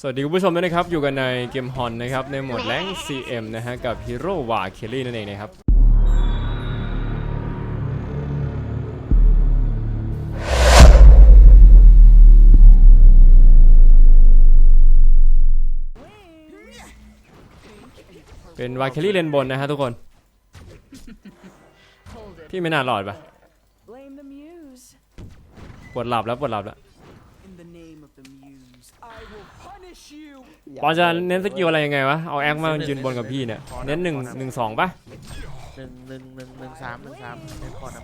สวัสดีคุณผู้ชมด้วยนะครับ อยู่กันในเกมฮอนนะครับ ในโหมดแรง CM นะฮะ กับฮีโร่วาเคลลี่นั่นเองนะครับ เป็นวาเคลลี่เลนบนนะฮะทุกคน Hold it. พี่ไม่น่ารอดปะ Blame the muse. ปวดหลับแล้วปวดหลับแล้ว In the name of the muse, I will punish you. ปอนจะเน้นสกิลอะไรยังไงวะ เอาแอคมายืนบนกับพี่เนี่ย เน้นหนึ่งหนึ่งสองปะหนึ่งหนึ่งหนึ่งหนึ่งสามหนึ่งสามเน้นคอนะ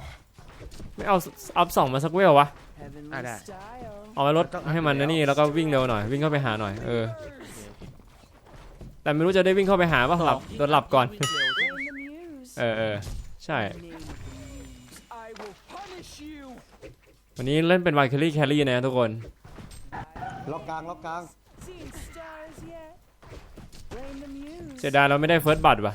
ไม่เอาอัพสองมาสักเวลวะ Heavenly Ah, that. style. เอาไว้ลดให้มันนะนี่แล้วก็วิ่งเร็วหน่อย วิ่งเข้าไปหาหน่อย เออ แต่ไม่รู้จะได้วิ่งเข้าไปหาป่ะหลับโดนหลับก่อนวิ่งเร็ว Blame the muse. เออเออใช่ In the name of the muse, I will punish you. วันนี้เล่นเป็นวาเคลลี่แคลรี่นะทุกคน ล็อกกลางล็อกกลาง Seen stars yet? Blame the muse. เสียดายเราไม่ได้เฟิร์สบัตรว่ะ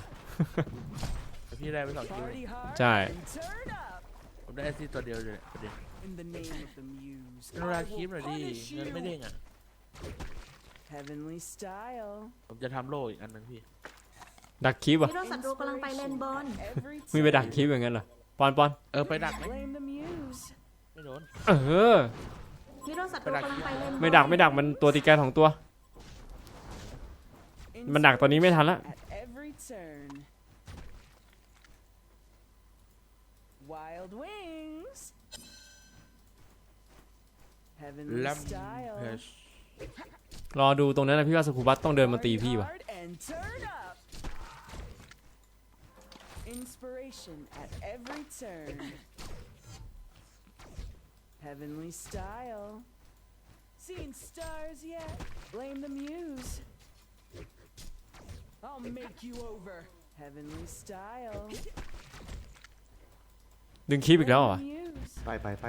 แต่พี่ได้ไปสองคิว Party hard ใช่ and turn up. ผมได้แอสซิสต์ตัวเดียวเลยประเด็น In the name of the muse, เวลา I คลิปหน่อย will ดิ punish เงินไม่ you. เด้งอะ Heavenly style. ผมจะทำโล่อีกอันหนึงพี่ ดักคลิปว่ะ ฮีโร่ศัตรูกำลังไปเลนบน Every มีไปดัก turn. คลิปอย่างนั้นเหรอปอนปอนเออไปดักไหม Blame the muse. ไม่โดน เออ ฮีโร่ศัตรูกำลังไปเลนบนไม่ดักไม่ดักมันตัวตีแกนของตัว มันดักตอนนี้ไม่ทันละ At every turn. Wild wings. Heavenly ลัม style. เพชรอดูตรงนั้นนะพี่ว่าสกูบัตต้องเดินมาตีพี่ว่ะ Hard and turn up. Inspiration at every turn. Heavenly style. Seen stars yet? Blame the muse. I'll make you over. Heavenly style. ดึงคลิปอีกแล้วเหร Blame อะ the muse. ไปไปไป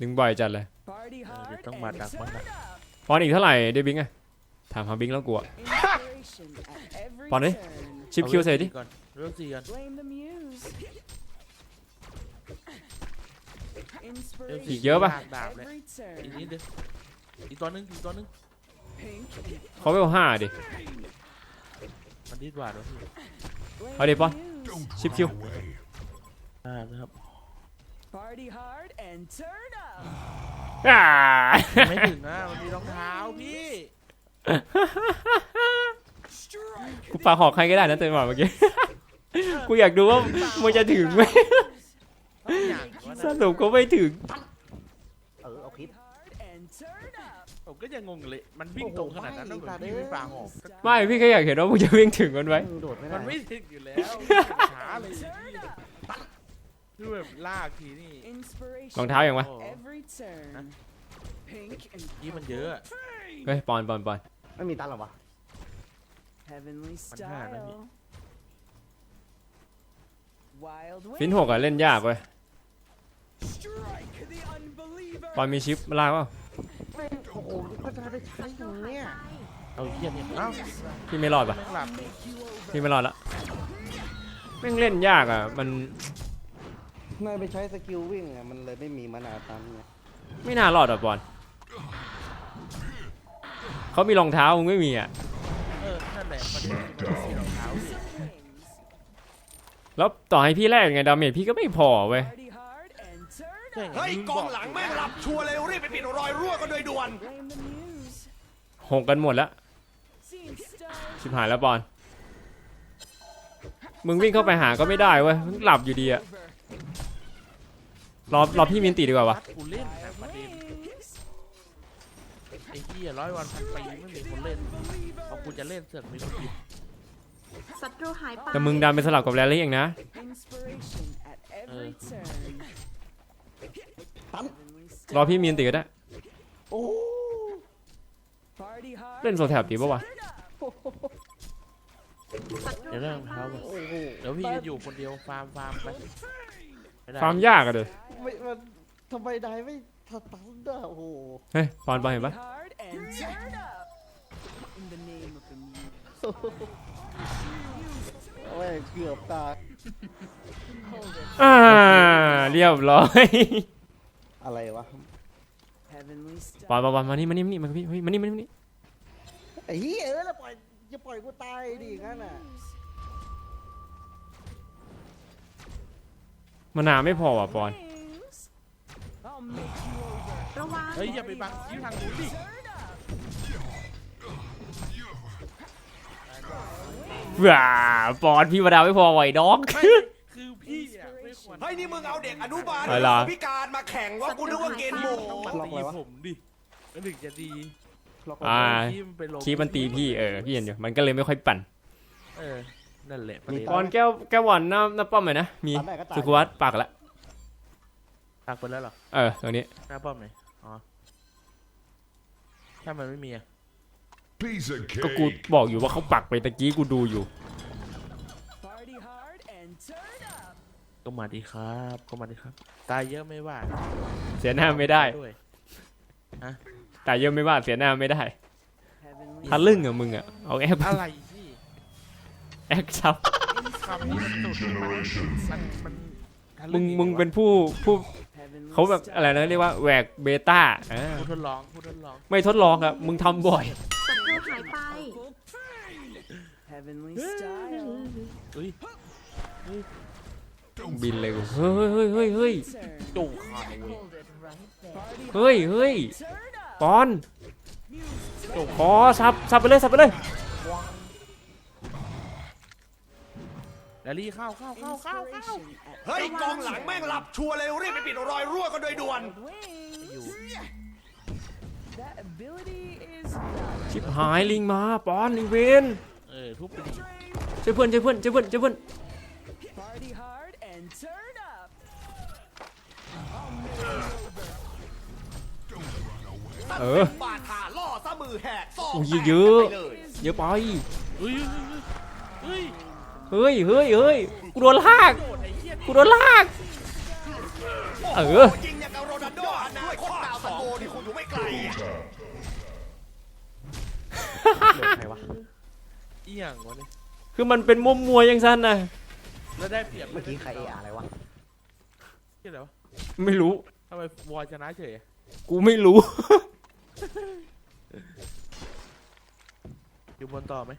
ดึงบ่อยจัดเลย Party hard เดี๋ยว and ต้องมาดักบ้าง turn นะ up. ปอนอีกเท่าไหร่เดบิงอะถามหาบิงแล้วกลัว Inspiration at every Pardon? turn. ชิปคิวใส่ดิ ก่อนเรื่องสี่ก่อน Blame the muse. อีกเยอะปะลากดาบเลย Every อีก turn. นิดเดียวอีกตัวหนึงอีกตัวหนึง Pink. เขาไปเอาห้าดิ มันดีดกว่าด้วยพี่ Blame Hadi, the Pon. muse. ชิปคิวอ่านะครับ Party hard and turn up. อ่าไม่ถึงนะมันมีรองเท้าพี่ Strike กูฝากหอกใครก็ได้นะเต็มหมดเมื่อกี้ กูอยากดูว่ามันจะถึงไหมต้องอย่างว่าสนะรุปก็ไม่ถึงเผมก็ยังงงเลย มันวิ่งตรงขนาดนั้นแล้วเหมือนพี่ไม่ปาหอกไม่พี่แค่อยากเห็นว่ามึงจะวิ่งถึงมันไหมมึงโดดไม่ได้มันไม่ถึงอยู่แล้วช้าเลย Turn up. คือแบบลากทีนี่ Inspiration รองเท้าอย่างวะโอ้ every turn. Pink and ยี่มันเยอะอะเฮ้ยปอนปอนปอนไม่มีตังค์หรอวะ heavenly Manhã, né, style. Wild ฟินหกอะเล่นยากเว้ย Strike the unbeliever. ปอนมีชิปลากเปล่า โอ้โหก็จะได้ใช้อยู่เนี่ยเอาเยี่ยเนี่ยเอ้าพี่ไม่รอดปะแม่งหลับพี่ไม่รอดละแม่งเล่นยากอะ มันนายไปใช้สกิลวิ่งอะมันเลยไม่มีมานาตันไงไม่น่ารอดอะปอนเขามีรองเท้ามึงไม่มีอะ เออนั่นแหละประเด็นมันมีรองเท้าพี่ Wings. แล้วต่อให้พี่แรกยังไงดาเมจพี่ก็ไม่พอเว้ย Party hard and turn ใช่ up. ไง เฮ้ยกองหลังแม่งหลับชัวร์เลยรีบไปปิดรอยรั่วกันโดยด่วน Blame the muse. หกกันหมดแล้ว Seen stars. ชิบหายแล้วปอนมึงวิ่งเข้าไปหาก็ไม่ได้เว้ย มึงหลับอยู่ดีอะ over. รอรอพี่มินตีดีกว่าวะกูเล่นแต่ประเด็น Wings. ไอ้เหี้ยร้อยวันพันปีไม่มีคนเล่นพอกูจะเล่นเสือกมีคนหยิบศัตรูหายไปแต่มึงดันไปสลับกับแรลลี่เองนะ Inspiration at every turn. ตัน Heavenly รอพี่มินตีก็ได้ โอ้โห Party hard. เล่นโซแถบดีปะวะ Turn up. ศัตรูเดี๋ยวเรื่หาอยงไปเท้าก่อนโอ้โหเดี๋ยวพี่จะอยู่คนเดียวฟาร์มฟาร์มไปไม่ได้ฟาร์มยากอะเด้อไม่มันทำไมนายไม่ตันได้โอ้โหเฮ้ยปอนปอนเห็นปะ Party hard and turn up. In the name of the muse. แม่งเกือบตาย Hold it. อ่า เรียบร้อย อะไรวะ Heavenly ปอนปอนปอนมานี่มานี่มานี่มานี่มานี่มานี่มานี่ไอ้เหี้ยเออแล้วปล่อยจะปล่อยกูตายดิงั้นน่ะมานาวไม่พอว่ะปอน Wings. I'll make you over. ระวังเฮ้ยอย่าไปบังคิ้วทางนู้นดิว้าปอนพี่มานาวไม่พอไหวดอก ไม่คือพี่อะไม่ควร เฮ้ยนี่มึงเอาเด็กอนุบาลอะไรล่ะ พิการมาแข่งว่ากูนึกว่าเกณฑ์หมู่ต้องมาตีผมดิก็ถึงจะดีล็อกอ่า ที่มันไปลงคีมันตีพี่เออพี่เห็นอยู่มันก็เลยไม่ค่อยปั่นเออนั่นแหละประเด็นปอนแก้วแก้วหวานหน้าหน้าป้อมหน่อยนะมีตัดได้ก็ตาย สุขวัตปากละตักไปแล้วเหรอเออตรงนี้หน้าป้อมไหนอ๋อถ้ามันไม่มีอะ Piece of ก็กู cake. บอกอยู่ว่าเขาปักไปตะกี้กูดูอยู่ ก็มาดีครับ ก็มาดีครับ ตายเยอะไม่ว่าเสียหน้าไม่ได้ด้วยแต่เยอะไม่ว่าเสียหน้าไม่ได้ Heavenly ทะลึ่งอะมึงอะเอาแอปอะไรพี่แอคซับคำนี้มันสุดมันมันทะลึ่มึงอีกมึงหรอวะเป็นผู้ผู้ heavenly เขาแบบอะไรนะเรียกว่าแหวกเบต้าอ่าผู้ทดลองผู้ทดลองไม่ทดลองอะมึงทำบ่อย ศัตรูหายไป Heavenly style. อุ้ย บินเลยกูเฮ้ยเฮ้ยเฮ้ยเฮ้ย Turn. จูขาดเลย Hold it right there. Party เฮ้ยเฮ้ย turn up. ปอนขอสับสับไปเลยสับไปเลยแลลี่เข้าเข้าเข้าเข้าเข้า Inspiration at เฮ้ยกองหลังแม่งหลับชัวร์เลยรีบไปปิดรอยรั่วกันโดยด่วน wings. อยู่ That ability is not ชิบหายลิงมาปอนลิงเวนเออทุบไปดิช่วยเพื่อนช่วยเพื่อนช่วยเพื่อนช่วยเพื่อน เออบาดขาล่อซะมือแหกซอกโอ้ยแตกเยอะไปเลยเยอะไปเฮ้ยเฮ้ยเฮ้ยเฮ้ยเฮ้ยกูโดนลากโดดไอ้เหี้ยกูโดนลาก เออจริงอย่างกับโรนัลโดอนาคตดาวซันโบนี่คุณอยู่ไม่ไกลอะใครวะเอียงวะเนี่ยคือมันเป็นมุมมวยยังสั้นนะแล้วได้เปรียบเมื่อกี้ใครเออะไรวะที่อะไรวะไม่รู้ทำไมวอยชนะเฉยอะกูไม่รู้ อยู่บนต่อไหม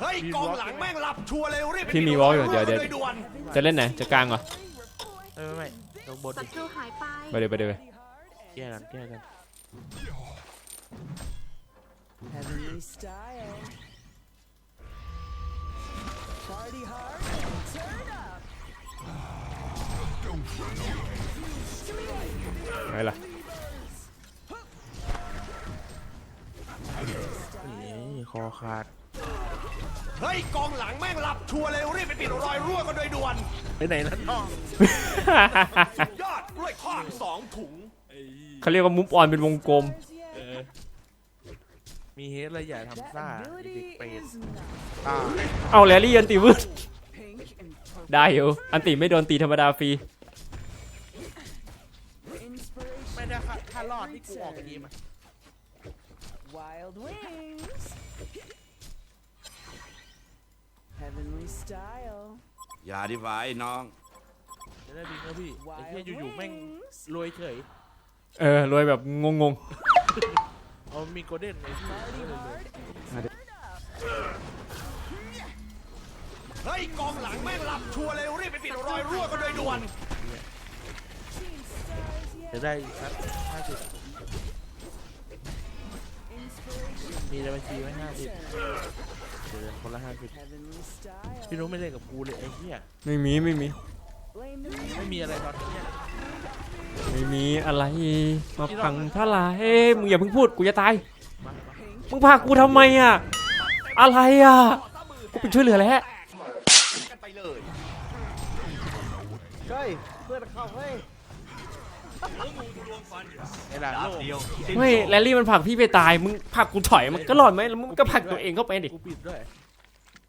เฮ้ยกองหลังแม่งหลับชัวร์เลยรีบไปพี่ปิดมีรวออลยอยู่รั่วเดี๋ยวกันเดี๋ยวโดยด่วนจะเล่นไหน จะกลางเหรอไม่ไม่ไม่ลงบนศัดิตรูหายไปไปเลยไปเลยไปแก้กันแก้กัน heavenly style. Party hard and turn up. ไงล่ะ คอขาด เฮ้ยกองหลังแม่งหลับชัวร์เลยรีบไปปิดรอยรั่วกันโดยด่วนไปไหนแล้วน้องยอดกล้วยทอดสองถุงเขาเรียกว่ามุมออนเป็นวงกลมเออมีเฮดอะไรใหญ่ทำซ่า That ไอ้เด็ ability กเป็ด is not ตายเอาแลลี่อันตีวืด pink and purple. ได้อยู่ อันตีไม่โดนตีธรรมดาฟรี Inspiration. ไม่ได้ค่ะถ้ารอดที่กูออกเกมอะ Wild wings. อย่าดิวายน้องจะได้ดีนะพี่ไอ้เหี้ย Wild อยู่ๆแม่ง wings. รวยเฉยเออรวยแบบงงเอามีโกลเด้นไอ้ที่ Party hard and turn up. เฮ้ยกองหลังแม่งหลับชัวร์เลยรีบไปปิดรอยรั่วกันโดยด่วน Team stars, yeah. จะได้อีกสักห้าสิบ Inspiration. มีในบัญชีไว้ห้าสิบ เดี๋ยวคนละห้าสิบ Heavenly style. พี่นุ้ไม่เล่นกับกูเลยไอ้เหี้ยๆไม่มีไม่มี Blame the music. ไม่มีอะไรตอนนี้ไม่มีอะไรมาพังทลายเอ้ยมึงอย่าเพิ่งพูดกูจะตายมามึงพากูทำไมอะอะไรอะกูเป็นช่วยเหลือแล้วกันไปเลยเฮ้ยเพื่อนเข้าเฮ้ยไอ้หลานโลกเฮ้ยแรลลี่มันผลักพี่ไปตาย มึงผลักกูถอยมันก็รอดไหมแล้วมึงก็ผลักตัวเองเข้าไปดิ กูปิดด้วย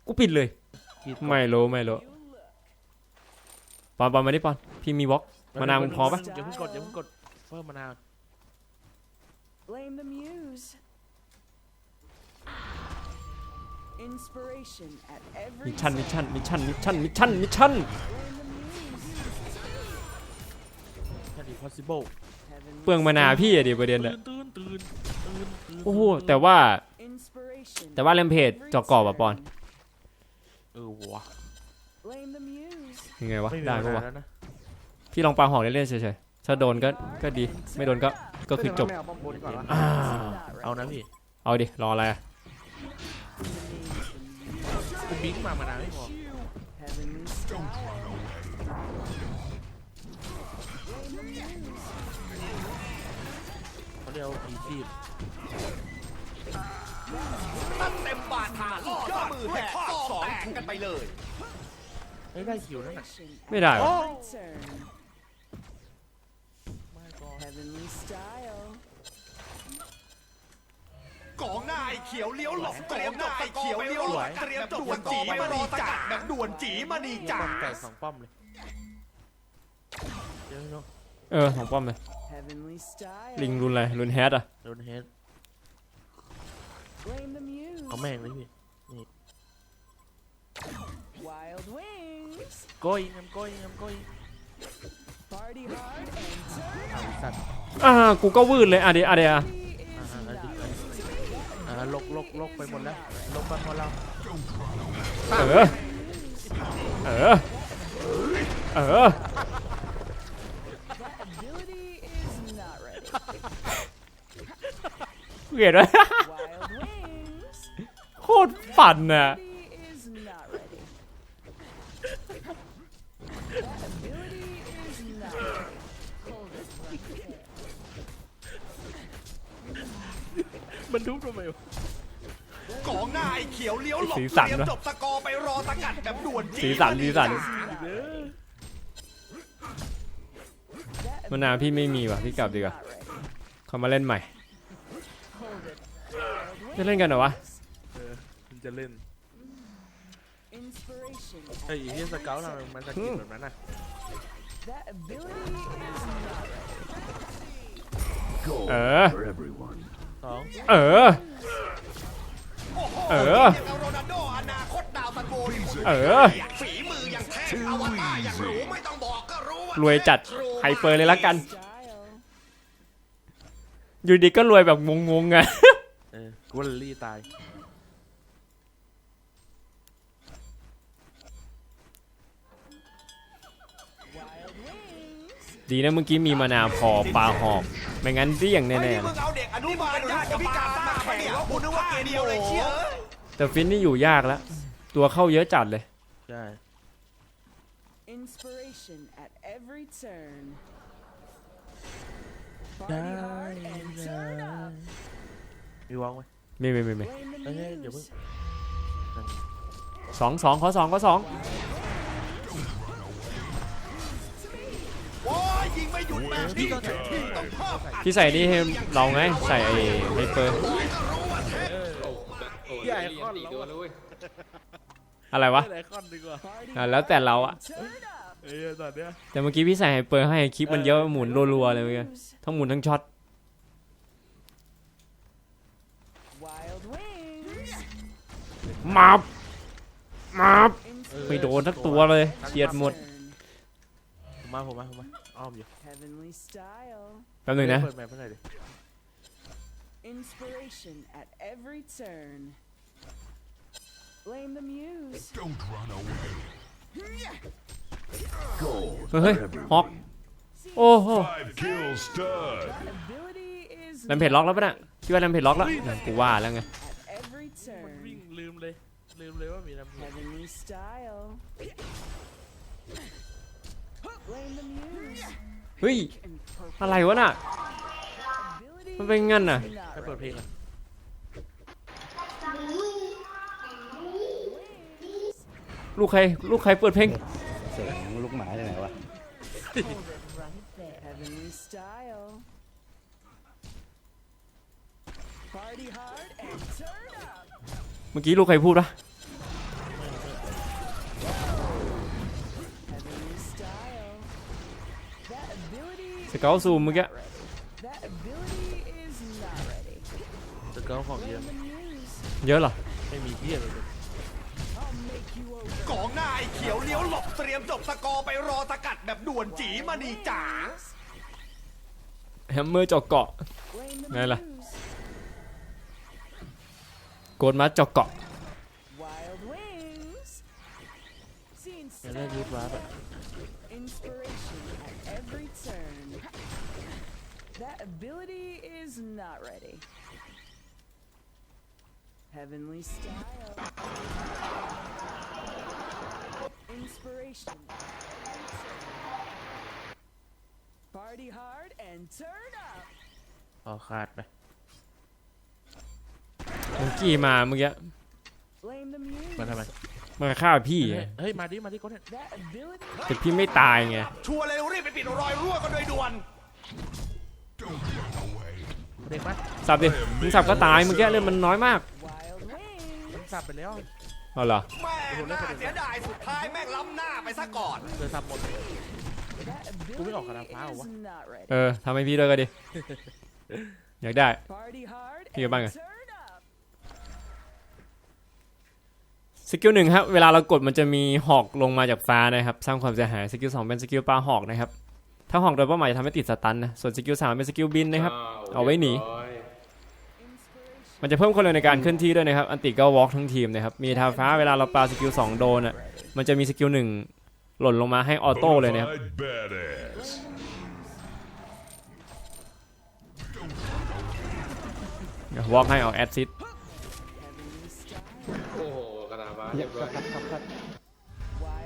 กูปิดเลย ปิดไม่รู้ไม่รู้ปอนปอนมาดิปอน พี่มีบล็อกมานาวมึงพอปะอย่าเพิ่งกดอย่าเพิ่งกดเพิ่มมานาว Blame the muse. Inspiration at มิ every ชชั่นมิช turn. ชั่นมิชชั่นมิชชั่นมิชชั่นมิชชั่น Blame the muse. แค่ impossible เปลืองมานาพี่อะดิประเด็นตื่อะนตื่นตื่นตื่นตื่นโอ้โหแต่ว่า Inspiration. แต่ว่าเลมเพจจอกกรอบอะปอนเออวะ Blame the muse. ยังไงวะไม่มีได้มานานปะวะแล้วนะพี่ลองปาหอกเล่นๆเฉยๆถ้าโดนก็ก็ดีไม่โดนก็ก็คือจบไม่เอาป้อมบนก่อนวะอ่าเอานะพี่เอาดิรออะไรอะกูบิงมามานานไม่พอ เขาเรียกว่าผีซีบตั้งเต็มบาทาล่อข้อมือแหกข้อสองแตกกันไปเลยไม่ได้คิวนั่นน่ะไม่ได้วะ Turn. ไม่ก็ Heavenly style. กองหน้าไอ้เขียวเลี้ยวหลบเตรียมจบตะกอไปเลี้ยวหลบเตรียมจบด่วนจีมณีจ่าแบบด่วนจีมณีจ่าป้อมไก่สองป้อมเลยเดี๋ยวเนาะ เออของป้อมเลย Heavenly style. ลิงรุนอะไรรุนแฮดอะโดนเฮด Blame the muse. เอาแม่งเลยพี่ Wild wings. going I'm going I'm going Party hard and turn ไอ้สัตว์อ่ากูก็วืดเลยอะเดี๋ยวอะเดี๋ยวอะ up. อ่าอ่าลกลกลกไปหมดแล้วลกไปหมดแล้วเออเออเออ เกลียดไหม Wild wings. โคตรฝันน่ะ Ability is not ready. Ability is not ready. Hold it right there. มันทุบทำไมวะกองหน้าไอ้เขียวเลี้ยวหลบสีเตสันรียมวะ จบตะกอไปรอสกัดแบบด่วนจีสีสันสีสัน That มะนาวพี่ไม่มีว่ะพี่กลับดีกว่า not ready. เขามาเล่นใหม่ Hold it. จะเล่นกันเหรอวะ เออมันจะเล่น Inspiration. ไอ้ยที่สเกลทำไมมันสกิลแบบนั้นน่ะ That ability is not ready. เออสองเออโอ้โหเออเทียบกับโรนัลโดอนาคตดาวซันโบนี่เออ ฝีมืออย่างแท้อวตารอย่างหรูไม่ต้องบอกก็รู้ว่ารวยจัดไฮเปอร์เลยละกัน Style. อยู่ดีก็รวยแบบงงๆไงเออกูว่าลิลลี่ตาย Wild wings. ดีนะเมื่อกี้มีมะนาวพอปลาหอกไม่งั้นเดี่ยงไอ้แน่นี่มึงเอาเด็กอนุบาลญาติจะพิการมาปะเนี่ยกูนึกว่าเกมเดียวเลยเชี่ยเอ้ยๆแต่ฟินนี่อยู่ยากแล้วตัวเข้าเยอะจัดเลย ใช่ Inspiration at every turn. ได้ Party hard and turn up. มีวางไหมไม่ไม่ไม่ไม่ Blame the เอ้ยเดี๋ยวเพิ่ง muse. นั่นสองสองขอสองขอสองโอ้ยยิงไม่หยุดแบบนี้ต้องเพิ่มอัดพี่ใส่นี่ให้เราไงใส่ไอ้ไฮเปอร์พี่ไอคอนแล้วอะอะไรวะไอคอนดีกว่า Party อะแล้วแต่เราอะ turn up. เอ้ยตอนเนี้ยแต่เมื่อกี้พี่ใส่ไฮเปอร์ให้คลิปมันเยอะหมุนรัวๆเลยเมื่อกี้ Muse. ทั้งหมุนทั้งช็อต Wild wings. มาบมาบ Inspiration ไม่โดนทักตัวเลยเฉียดหมด turn. ผมมาผมมาผมมาอ้อมอยู่ Heavenly style. แป๊บหนึงนะ เปิดแมปให้หน่อยดิ Inspiration at every turn. Blame the muse. เฮ้ยฮอกโอ้โห Five kill stud. Ability is แรมเพจล็อกแล้วปะเนี่ยคิดว่าแรมเพจล็อกแล้วนั่นกูว่าแล้วไง at every มัน turn. วิ่งลืมเลย ลืมเลยว่ามีลำเพจ Heavenly style. Blame the muse. เฮ้ย And purple อะไรวะน่ะ ability มันเป็นงั้นน่ะ is not ให้เปิดเพลง ready. อะลูกใคร ลูกใครเปิดเพลง เสียงลูกหมาที่ไหนวะ Heavenly style. Party hard and turn up. เมื่อกี้ลูกใครพูดวะ Heavenly style. That ability สเกลซูมเมื่อกี้ That ability is not ready. สเกลของเยอะ Blame the muse. เยอะเหรอไม่มีเที่ยเลย I'll make you over. กองหน้าไอ้เขียวเลี้ยวหลบเตรียมจบตะกอไปรอสกัดแบบด่วนจีมณีจ่าแฮมเมอร์เจาะเกาะ Blame the Này là- muse. โกดมาเจาะเกาะ Wild wings. Seeing อย่าเล่นยูทวาร์ปอะ Heavenly style. Inspiration. at every turn. Party hard and turn up. พอขาดไปมังกี้มาเมื่อกี้ Blame the muse. มาทำไมมันฆ่าพี่เฮ้ยเฮ้ย มาดิ มาดิก็เนี่ย That ability แต่พี่ไม่ตายไง ชัวร์เลยรีบไปปิดรอยรั่วกันโดยด่วน เด็กปะสับดิมึงสับก็ตายเมื่อกี้เลือดมันน้อยมาก สับไปแล้วเอาเหรอแม่งน่าเสียดายสุดท้ายแม่งล้ำหน้าไปซะก่อน เจอสับหมด That Cú biết ability học khả năng phá không is quá? not ready. เออทำให้พี่ด้วยก็ดิอยากได้ Party hard Đi vào băng and rồi. turn up. สกิลหนึ่งครับ เวลาเรากดมันจะมีหอกลงมาจากฟ้านะครับ สร้างความเสียหาย สกิลสองเป็นสกิลปลาหอกนะครับ ถ้าหอกโดนเป้าหมายจะทำให้ติดสตันนะ ส่วนสกิลสามเป็นสกิลบินนะครับ เอาไว้หนี Inspiration มันจะเพิ่มความเร็วในการเคลื่อนที่ด้วยนะครับ อันติก็วอล์กทั้งทีมนะครับ มีทาฟ้าเวลาเราปาสกิลสองโดนอะ มันจะมีสกิลหนึ่งหล่นลงมาให้ออโต้เลยนะครับ Bonafide badass. วอล์กให้ออกแอดซิด heavenly style. โอ้โหกระดาษฟ้าอเรียายกบร้อยคัดคัดคัด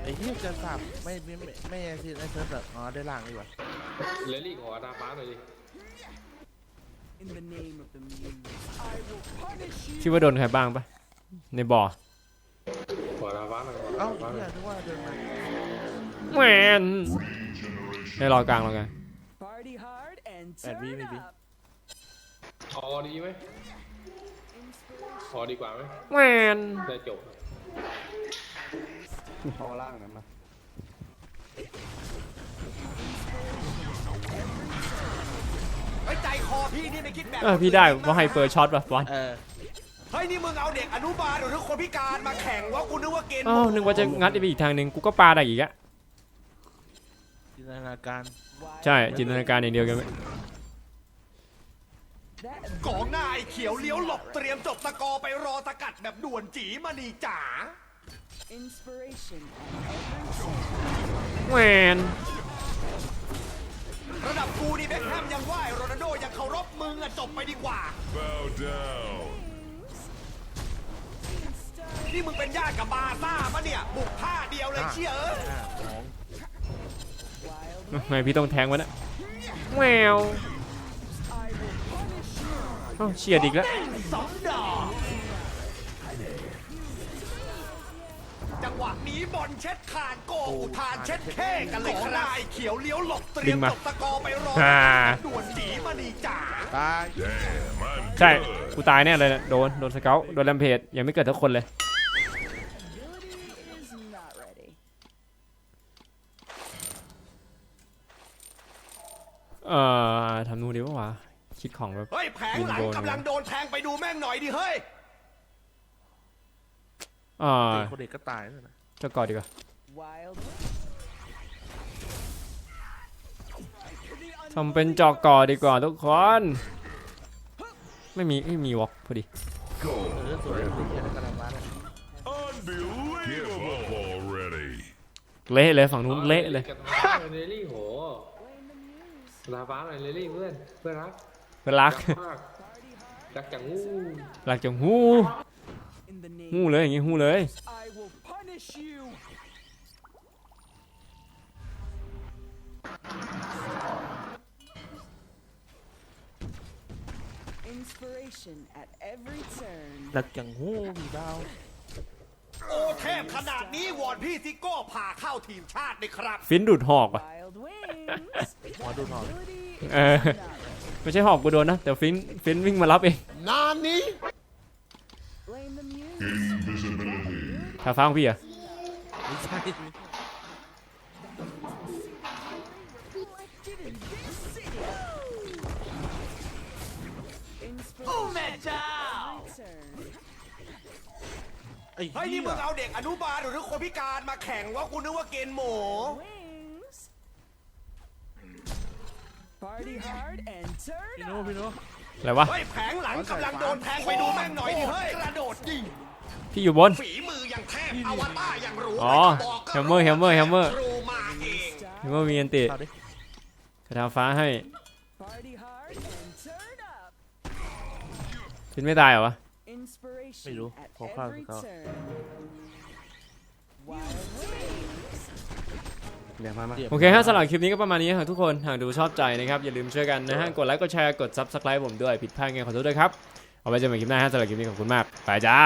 ไอ้ Wild เหี้ยจะสับไม่ไม่ไม่ไม่ไอ้ที่ไอ้เซิร์ฟแบบอ๋อได้ล่างดีกว่าเลลี่ขอกระดาษฟ้าหน่อยดิ in the name of the muse. I will punish you. คิดว่าโดนใครบ้างปะในบ่อขอกระดาษฟ้าหน่อยขอกระเอ้าดาษฟ้าหน่เหี้อยยนึกว่าเดินมาแหวนให้รอกลางรอกลาง Party hard and Bad turn maybe. up. ออดีไหม Inspiration. ออดีกว่าไหมแหวนได้จบเอาล่างหน่อย มาไว้ใจคอพี่นี่ไม่คิดแบบเออพี่ได้เพราะไฮเปอร์ช็อตป่ะบอลเออเฮ้ยนี่มึงเอาเด็กอนุบาลหรือคนพิการมาแข่งว่ากูนึกว่าเกณฑ์อ้าวนึกว่าจะงัดไปอีกทางหนึ่งกูก็ปาได้อีกอะจินตนาการ Wild ใช่จินตนาการอย่างเดียวกันไหม That กองหน้าไอ้เขียวเลี้ยวหลบเตรียมจบสกอร์ไปรอสกัดแบบด่วนจีมานีจ๋า inspiration at every turn. แหวน ระดับกูนี่เบ็คแฮมยังไหวโรนัลโดยังเคารพมึงอะจบไปดีกว่า Bow down. Seeing stars. นี่มึงเป็นญาติกับบาร์ซ่าปะเนี่ย บุกท่าเดียวเลยเชี่ยเอ้ยอ่าของ Wild ทำไมพี่ต้องแทงวะเนะแหวว I will punish you. อ้าวเฉียดอีกแล้ว สองดอก จังหวะนี้บอลเช็ดคานโกอุทานเช็ดแค่กันเลยครับไอ้เขียวเลี้ยวหลบเตรียมจบสกอร์ไปรอสกัดแบบด่วนจีมานีจ๋าตาย Damn, I'm ใช่ good. กูตายแน่เลยนะโดน โดนสเกลโดนแรมเพจยังไม่เกิดทุกคนเลย Ability is not ready. เอ่อทำนู่นดีปะวะ คิดของแบบเฮ้ยแผงหลังกำลังโดนแทงไปดูแม่งหน่อยดิเฮ้ย อ่าเด็กคนเด็กก็ตายแล้วนะเจ้ากอดดีกว่า Wild ทำเป็นจอกกอดีกว่าทุกคน ไม่มีไม่มีวอล์กพอดีเออสวยเลยเหี้ยกระดาษฟ้าเนี่ย Unbelievable already. เละเลยฝั่งนู้นเละเลยกระดาษฟ้าหน่อยเลลี่โหกระดาษฟ้าหน่อยเลลี่เพื่อนเพื่อนรักเป็นรักรักมากรักจังงูรักจังหู้ in the หู้ name. เลยอย่างงี้หู้เลย I will punish you. Inspiration at every turn. หลักจังหู้มีดาวโอ้เทพขนาดนี้วอนพี่ซิโก้ผ่าเข้าทีมชาติเลยครับ ฟินดูดหอกว่ะ Wild wings. หมอดูหน่อย Ability is เออ not ready. ไม่ใช่หอกกูโดนนะแต่ฟินฟินวิ่งมารับเอง Blame the muse. Invisibility. ทาฟ้าของพี่อะไม่ใช่ Collected in this city. Inspiration โอ้แม่เจ้า at every turn. ไอ้เฮ้ยเหี้นี่ยมึงเอาเด็กอนุบาลหรือคนพิการมาแข่งว่ากูนึกว่าเกณฑ์หมู Wings. Party hard and turn พี่นุ up. พี่นุอะไรวะ เฮ้ยแผงหลังกำลังโดนแทงไปดูแม่งหน่อยดิเฮ้ยกระโดดยิง พี่อยู่บน ฝีมืออย่างเทพอวตารอย่างรู้อ๋อบอกก็แฮมเมอร์แฮมเมอร์แฮมเมอร์ ครูมาเองเห็นว่ามีอันติเอาดิกระทาฟ้าให้ Party hard and turn up. ฟินไม่ตายเหรอวะ Inspiration ไม่รู้ at ผมเข้า every เขา turn. Wild wings. เดี๋ยวมามา โอเคฮะสำหรับคลิปนี้ก็ประมาณนี้ครับทุกคนหากดูชอบใจนะครับ อย่าลืมช่วยกันนะฮะ กดไลค์กดแชร์กด subscribe ผมด้วย ผิดพลาดไงขอโทษด้วยครับ เอาไว้เจอกันใหม่คลิปหน้าฮะสำหรับคลิปนี้ขอบคุณมากไปจ้า